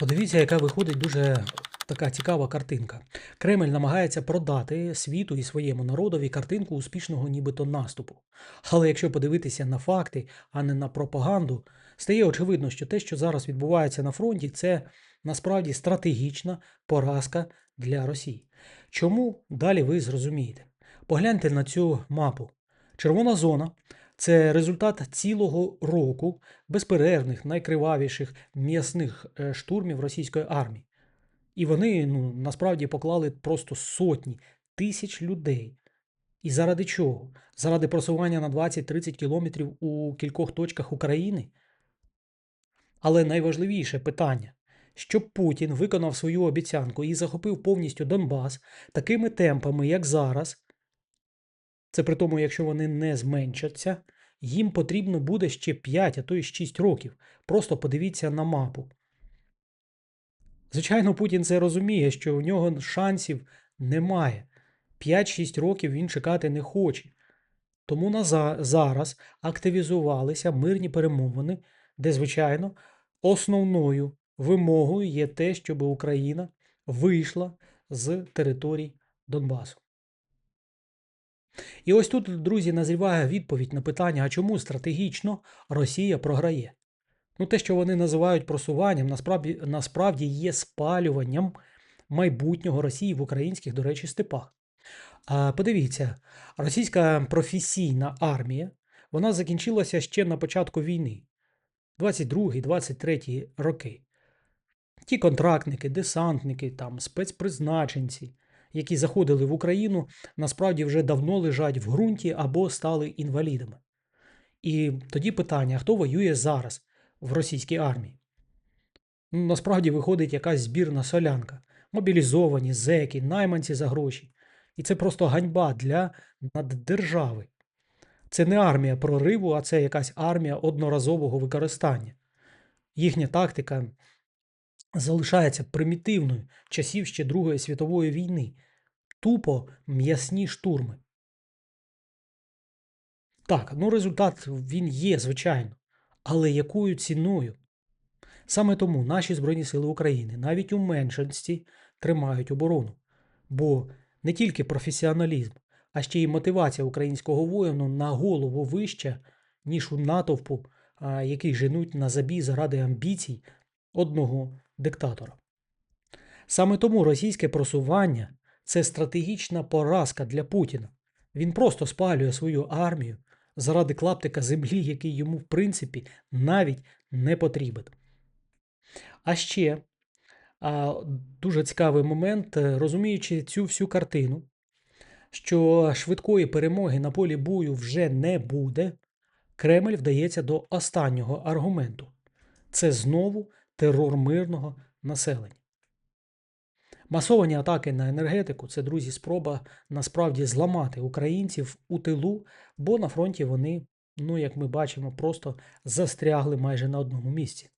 Подивіться, яка виходить дуже така цікава картинка. Кремль намагається продати світу і своєму народові картинку успішного нібито наступу. Але якщо подивитися на факти, а не на пропаганду, стає очевидно, що те, що зараз відбувається на фронті, це насправді стратегічна поразка для Росії. Чому далі ви зрозумієте? Погляньте на цю мапу. Червона зона це результат цілого року безперервних, найкривавіших м'ясних е, штурмів російської армії. І вони ну, насправді поклали просто сотні тисяч людей. І заради чого? Заради просування на 20-30 кілометрів у кількох точках України? Але найважливіше питання, щоб Путін виконав свою обіцянку і захопив повністю Донбас такими темпами, як зараз, це при тому, якщо вони не зменшаться, їм потрібно буде ще 5, а то й 6 років. Просто подивіться на мапу. Звичайно, Путін це розуміє, що у нього шансів немає. 5-6 років він чекати не хоче. Тому на за- зараз активізувалися мирні перемовини, де, звичайно, основною вимогою є те, щоб Україна вийшла з територій Донбасу. І ось тут, друзі, назріває відповідь на питання, а чому стратегічно Росія програє? Ну, те, що вони називають просуванням, насправді, насправді є спалюванням майбутнього Росії в українських, до речі, степах. А, подивіться, російська професійна армія вона закінчилася ще на початку війни, 22-23 роки. Ті контрактники, десантники, там, спецпризначенці, які заходили в Україну, насправді вже давно лежать в ґрунті або стали інвалідами. І тоді питання: хто воює зараз в російській армії? Ну, насправді виходить якась збірна солянка, мобілізовані, зеки, найманці за гроші. І це просто ганьба для наддержави. Це не армія прориву, а це якась армія одноразового використання. Їхня тактика залишається примітивною часів ще Другої світової війни. Тупо м'ясні штурми. Так, ну результат він є, звичайно. Але якою ціною? Саме тому наші Збройні Сили України навіть у меншості тримають оборону. Бо не тільки професіоналізм, а ще й мотивація українського воїну на голову вища, ніж у натовпу, який женуть на забій заради амбіцій одного диктатора. Саме тому російське просування це стратегічна поразка для Путіна. Він просто спалює свою армію заради клаптика землі, який йому, в принципі, навіть не потрібен. А ще дуже цікавий момент, е, розуміючи цю всю картину, що швидкої перемоги на полі бою вже не буде, Кремль вдається до останнього аргументу це знову терор мирного населення. Масовані атаки на енергетику це, друзі, спроба насправді зламати українців у тилу, бо на фронті вони, ну як ми бачимо, просто застрягли майже на одному місці.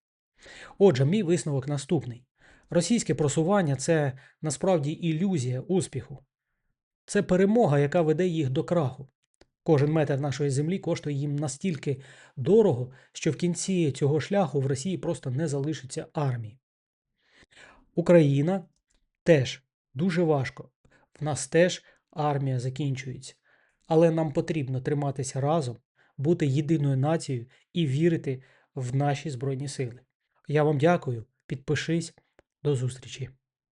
Отже, мій висновок наступний: російське просування це насправді ілюзія успіху, це перемога, яка веде їх до краху. Кожен метр нашої землі коштує їм настільки дорого, що в кінці цього шляху в Росії просто не залишиться армії. Україна теж дуже важко. В нас теж армія закінчується. Але нам потрібно триматися разом, бути єдиною нацією і вірити в наші Збройні Сили. Я вам дякую. Підпишись. До зустрічі.